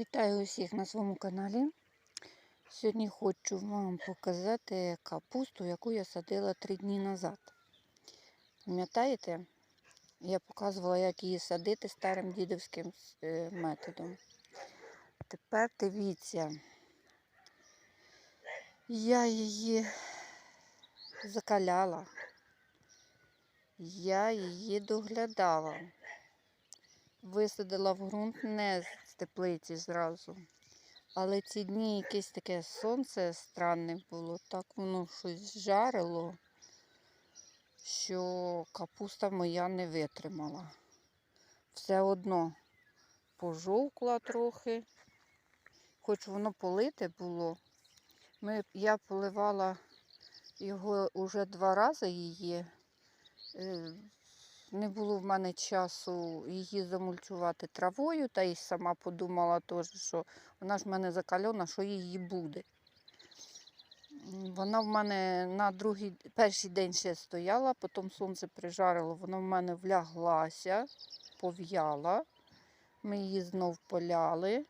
Вітаю усіх на своєму каналі. Сьогодні хочу вам показати капусту, яку я садила три дні назад. Пам'ятаєте, я показувала, як її садити старим дідовським е, методом. Тепер дивіться, я її закаляла, я її доглядала. Висадила в ґрунт не теплиці зразу. Але ці дні якесь таке сонце странне було, так воно щось жарило, що капуста моя не витримала. Все одно пожовкла трохи, хоч воно полите було. Ми, я поливала його вже два рази її. Не було в мене часу її замульчувати травою, та й сама подумала теж, що вона ж в мене закальона, що її буде. Вона в мене на другий, перший день ще стояла, потім сонце прижарило, вона в мене вляглася, пов'яла. Ми її знов поляли,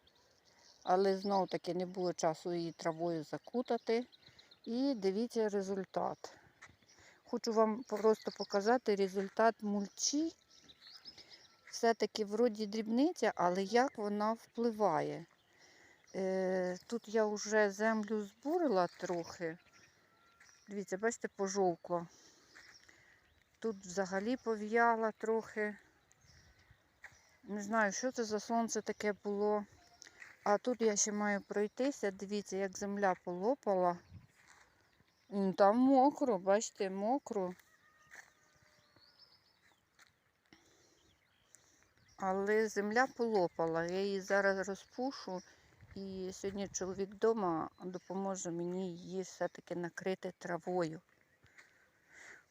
але знов таки не було часу її травою закутати. І дивіться результат. Хочу вам просто показати результат мульчі. Все-таки вроді дрібниця, але як вона впливає. Е, тут я вже землю збурила трохи. Дивіться, бачите, пожовкло. Тут взагалі пов'яла трохи. Не знаю, що це за сонце таке було. А тут я ще маю пройтися. Дивіться, як земля полопала. Там мокро, бачите, мокро. Але земля полопала. Я її зараз розпушу. І сьогодні чоловік вдома допоможе мені її все-таки накрити травою.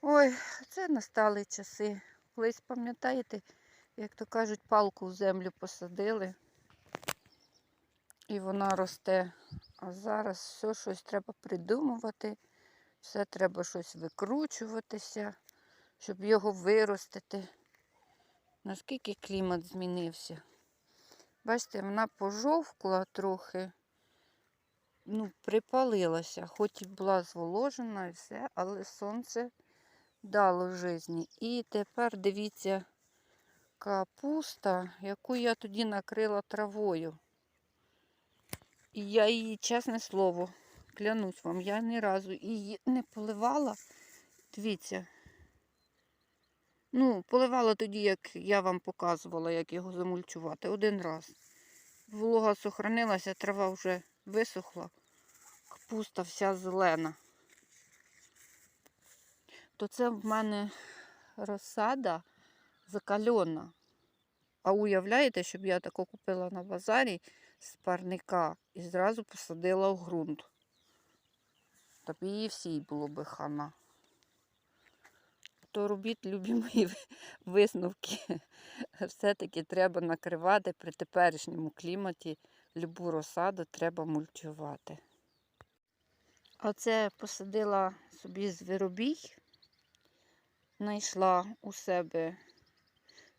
Ой, це настали часи. Колись пам'ятаєте, як то кажуть, палку в землю посадили. І вона росте. А зараз все щось треба придумувати. Все треба щось викручуватися, щоб його виростити. Наскільки клімат змінився. Бачите, вона пожовкла трохи, ну, припалилася, хоч і була зволожена і все, але сонце дало житті. І тепер дивіться капуста, яку я тоді накрила травою. І я її, чесне слово, клянусь вам, я ні разу її не поливала. Дивіться. Ну, поливала тоді, як я вам показувала, як його замульчувати. Один раз. Волога сохранилася, трава вже висохла, капуста вся зелена. То це в мене розсада закальона. А уявляєте, щоб я таку купила на базарі з парника і зразу посадила в ґрунт. Та її всій було би хана. То робіть любі мої висновки. Все-таки треба накривати при теперішньому кліматі любу розсаду треба мульчувати. Оце посадила собі звиробій, знайшла у себе.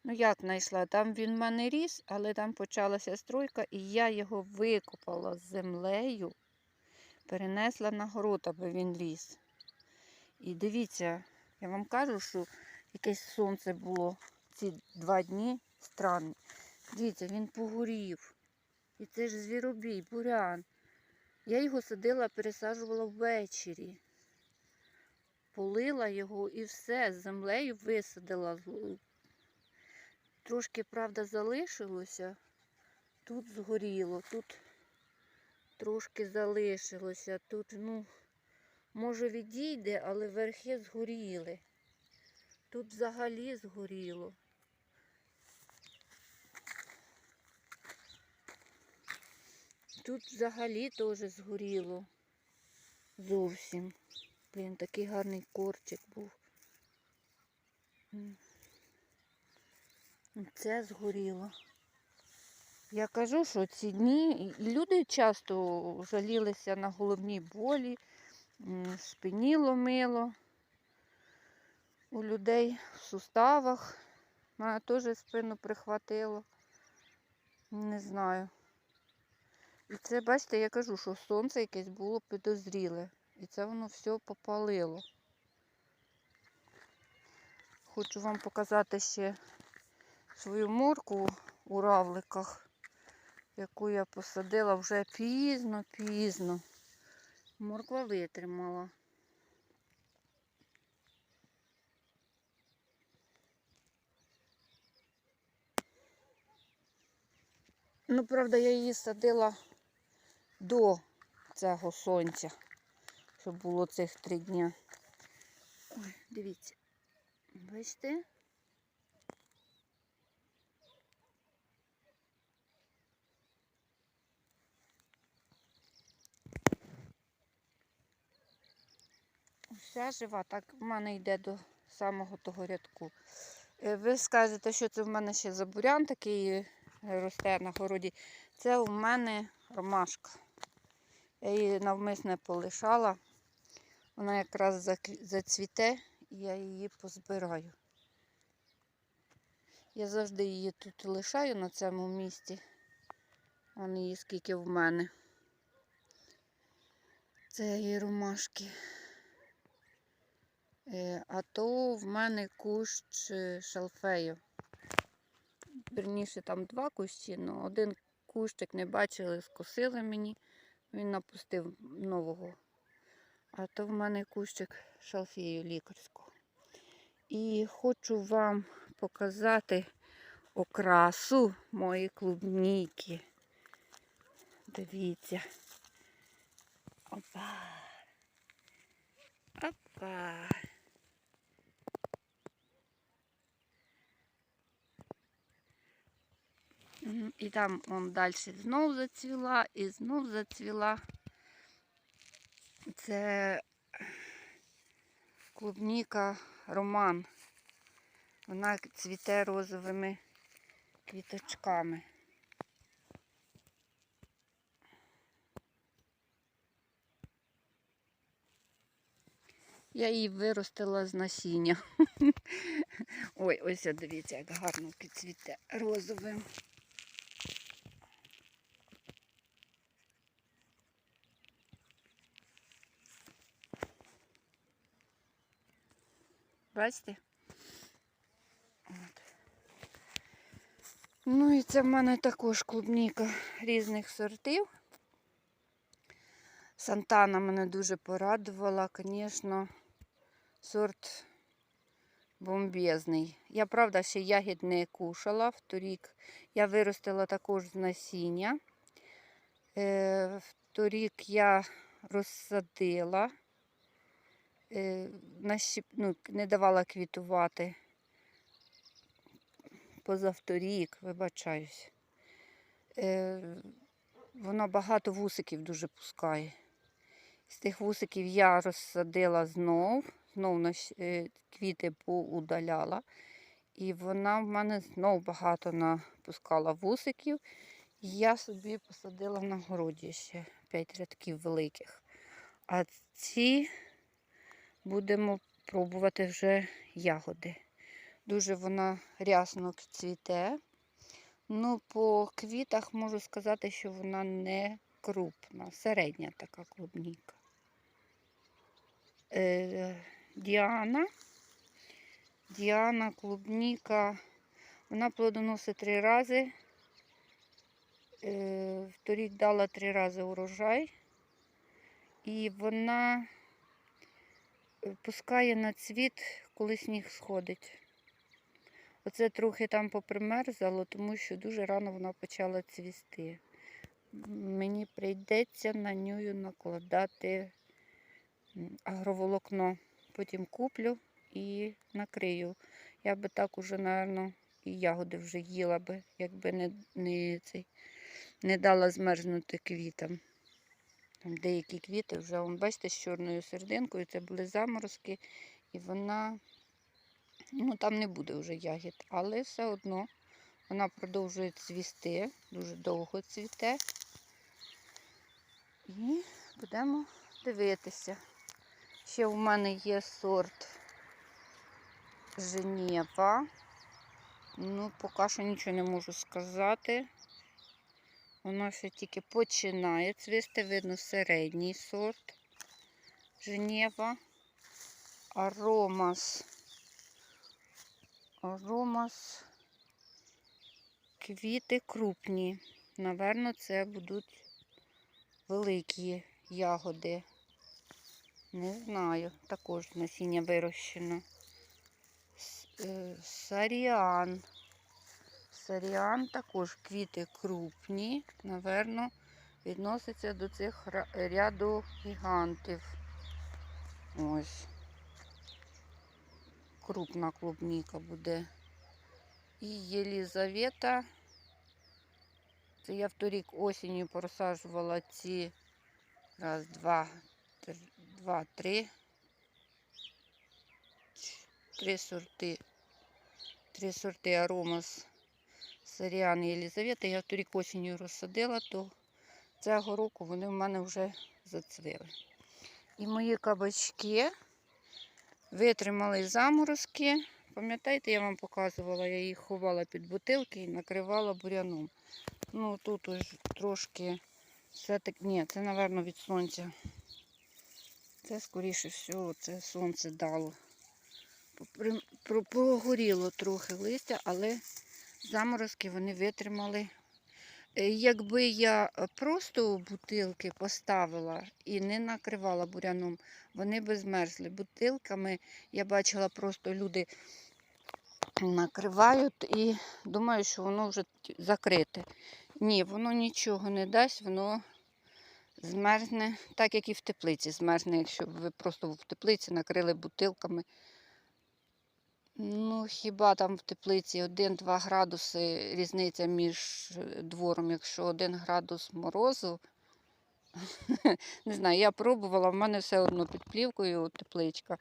Ну, як знайшла? Там він в мене ріс, але там почалася стройка, і я його викопала з землею, перенесла на город, аби він ріс. І дивіться, я вам кажу, що якесь сонце було ці два дні странні. Дивіться, він погорів. І це ж звіробій, бурян. Я його садила, пересаджувала ввечері. Полила його і все, з землею висадила. Трошки, правда, залишилося. Тут згоріло, тут трошки залишилося. Тут, ну, може, відійде, але верхи згоріли. Тут взагалі згоріло. Тут взагалі теж згоріло. Зовсім. Блін, такий гарний корчик був. Це згоріло. Я кажу, що ці дні люди часто жалілися на головні болі, спині ломило у людей в суставах. Мене теж спину прихватило. Не знаю. І це, бачите, я кажу, що сонце якесь було підозріле. І це воно все попалило. Хочу вам показати ще свою морку у равликах, яку я посадила вже пізно-пізно. Морква витримала. Ну, правда, я її садила до цього сонця, щоб було цих три дня. Ой, дивіться. Бачите? Вся жива, так в мене йде до самого того рядку. Е, Ви скажете, що це в мене ще за бурян такий е, росте на городі. Це у мене ромашка. Я її навмисне полишала. Вона якраз зацвіте, і я її позбираю. Я завжди її тут лишаю на цьому місці. Вон її скільки в мене. Це її ромашки. Е, А то в мене кущ е, шалфею. Верніше там два кущі, але один кущик не бачили, скосили мені. Він напустив нового. А то в мене кущик шалфею лікарського. І хочу вам показати окрасу моєї клубніки. Дивіться. Опа. Опа. І там он далі знов зацвіла і знов зацвіла. Це клубніка роман. Вона цвіте розовими квіточками. Я її виростила з насіння. Ой, ось дивіться, як гарно цвіте розовим. Бачите? От. Ну і це в мене також клубніка різних сортів. Сантана мене дуже порадувала, звісно, сорт бомбезний. Я, правда, ще ягід не кушала вторік. Я виростила також з насіння. Е, вторік я розсадила, ну, не давала квітувати. Позавторік, вибачаюсь. Е, воно багато вусиків дуже пускає. З тих вусиків я розсадила знов, знов е, квіти поудаляла. І вона в мене знов багато напускала вусиків. Я собі посадила на городі ще 5 рядків великих. А ці будемо пробувати вже ягоди. Дуже вона рясно цвіте. Ну, по квітах можу сказати, що вона не крупна, середня така клубніка. Е, Діана. Діана клубніка. Вона плодоносить три рази. Е, Вторік дала три рази урожай. І вона пускає на цвіт, коли сніг сходить. Оце трохи там попримерзало, тому що дуже рано вона почала цвісти. Мені прийдеться на нього накладати агроволокно. Потім куплю і накрию. Я би так уже, напевно, і ягоди вже їла би, якби не, не, цей, не дала змерзнути квітам. Там деякі квіти вже, вон, бачите, з чорною серединкою, це були заморозки, і вона, ну там не буде вже ягід, але все одно вона продовжує цвісти, дуже довго цвіте. І будемо дивитися. Ще в мене є сорт Женєва. Ну, поки що нічого не можу сказати. Воно ще тільки починає цвісти, видно середній сорт Женєва. Аромас. Аромас. Квіти крупні. Наверно, це будуть великі ягоди. Не знаю, також насіння вирощено. Е, Саріан. Саріан також квіти крупні, наверно, відноситься до цих ряду гігантів. Ось. Крупна клубніка буде. І Єлізавета. Це я в торік осінню просаджувала ці раз, два, три, два, три. Три сорти. Три сорти аромас Саріан і Єлізавета. Я торік осінню розсадила, то цього року вони в мене вже зацвіли. І мої кабачки витримали заморозки. Пам'ятаєте, я вам показувала, я їх ховала під бутилки і накривала буряном. Ну, тут ось трошки все-таки, ні, це, напевно, від сонця. Це, скоріше всього, це сонце дало. Прогоріло трохи листя, але заморозки вони витримали. Е, Якби я е, просто бутилки поставила і не накривала буряном, вони би змерзли. Бутилками я бачила, просто люди накривають і думаю, що воно вже закрите. Ні, воно нічого не дасть, воно змерзне, так як і в теплиці змерзне, якщо б ви просто в теплиці накрили бутилками. Ну, хіба там в теплиці 1-2 градуси різниця між е, двором, якщо 1 градус морозу. Не знаю, я пробувала, в мене все одно під плівкою тепличка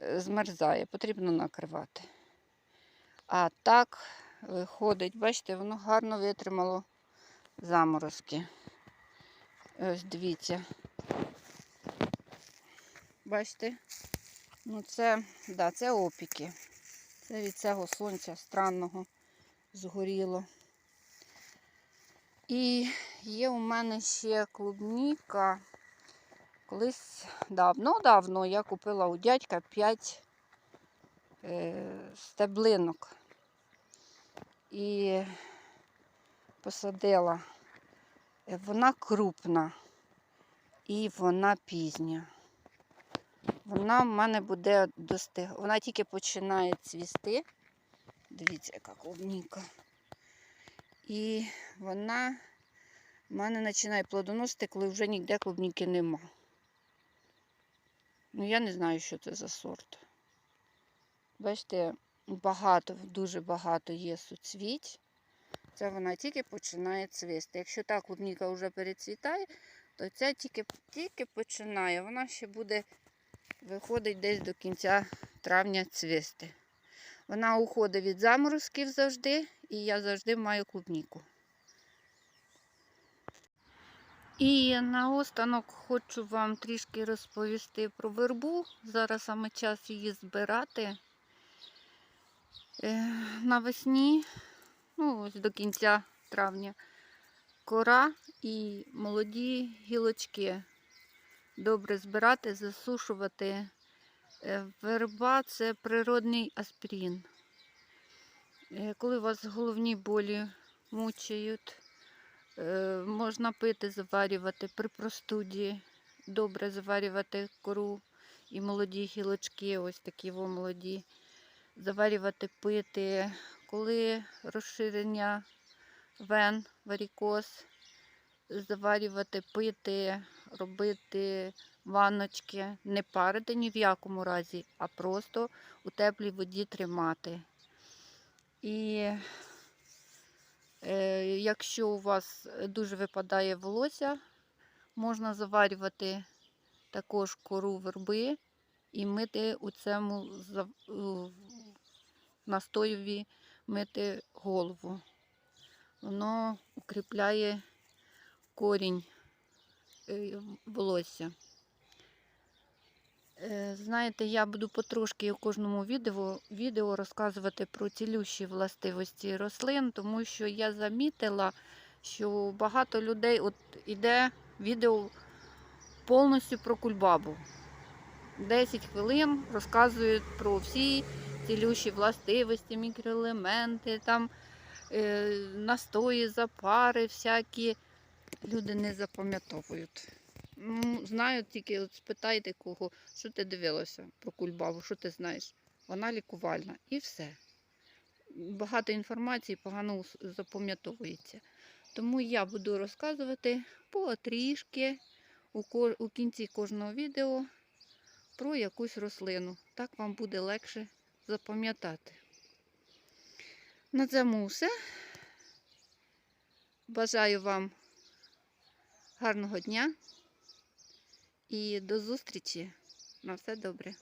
е, змерзає, потрібно накривати. А так виходить, бачите, воно гарно витримало заморозки. Ось дивіться. Бачите? Ну це, да, це опіки. Це від цього сонця странного згоріло. І є у мене ще клубніка. Колись давно-давно я купила у дядька 5 е, стеблинок і посадила. Е, Вона крупна і вона пізня. Вона в мене буде достиг. Вона тільки починає цвісти. Дивіться, яка клубніка. І вона в мене починає плодоносити, коли вже ніде клубніки нема. Ну, я не знаю, що це за сорт. Бачите, багато, дуже багато є суцвіть. Це вона тільки починає цвісти. Якщо та клубніка вже перецвітає, то ця тільки, тільки починає. Вона ще буде виходить десь до кінця травня цвісти. Вона уходить від заморозків завжди, і я завжди маю клубніку. І наостанок хочу вам трішки розповісти про вербу. Зараз саме час її збирати. Е, Навесні, ну, ось до кінця травня, кора і молоді гілочки добре збирати, засушувати. Е, Верба це природний аспірин. Е, Коли у вас головні болі мучають, е, можна пити, заварювати при простуді, добре заварювати кору і молоді гілочки, ось такі во молоді, заварювати пити. Коли розширення вен, варікоз, заварювати, пити, робити ванночки, не парити ні в якому разі, а просто у теплій воді тримати. І е, якщо у вас дуже випадає волосся, можна заварювати також кору верби і мити у цьому настоєві мити голову. Воно укріпляє корінь волосся. Е, Знаєте, я буду потрошки у кожному відео, відео розказувати про цілющі властивості рослин, тому що я замітила, що багато людей от іде відео повністю про кульбабу. 10 хвилин розказують про всі цілющі властивості, мікроелементи, там е, настої, запари всякі. Люди не запам'ятовують. Ну, знають тільки, от спитайте кого, що ти дивилася про кульбабу, що ти знаєш. Вона лікувальна і все. Багато інформації погано запам'ятовується. Тому я буду розказувати потрішки у, у кінці кожного відео про якусь рослину. Так вам буде легше запам'ятати. На цьому все. Бажаю вам гарного дня і до зустрічі. На все добре.